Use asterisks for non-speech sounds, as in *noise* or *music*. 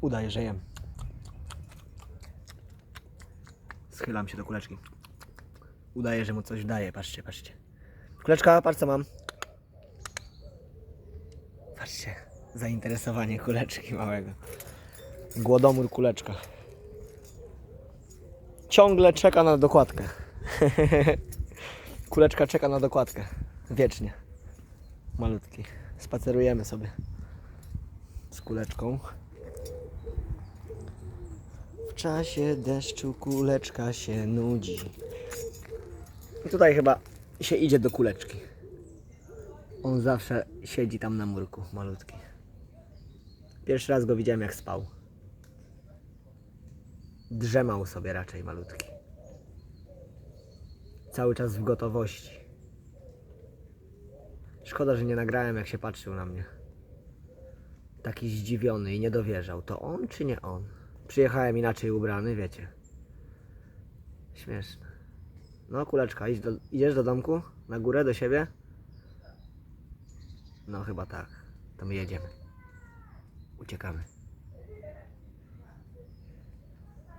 Udaje, że jem. Schylam się do kuleczki. Udaje, że mu coś daje. Patrzcie, patrzcie. Kuleczka, patrz co mam. Patrzcie. Zainteresowanie kuleczki małego. Głodomór kuleczka. Ciągle czeka na dokładkę. *laughs* Kuleczka czeka na dokładkę. Wiecznie. Malutki. Spacerujemy sobie z kuleczką. Czasie deszczu kuleczka się nudzi. I tutaj chyba się idzie do kuleczki. On zawsze siedzi tam na murku, malutki. Pierwszy raz go widziałem jak spał. Drzemał sobie raczej malutki. Cały czas w gotowości. Szkoda, że nie nagrałem jak się patrzył na mnie. Taki zdziwiony i nie dowierzał. To on czy nie on? Przyjechałem inaczej ubrany, wiecie. Śmieszne. No kuleczka, idź do, idziesz do domku? Na górę, do siebie? No chyba tak. To my jedziemy. Uciekamy.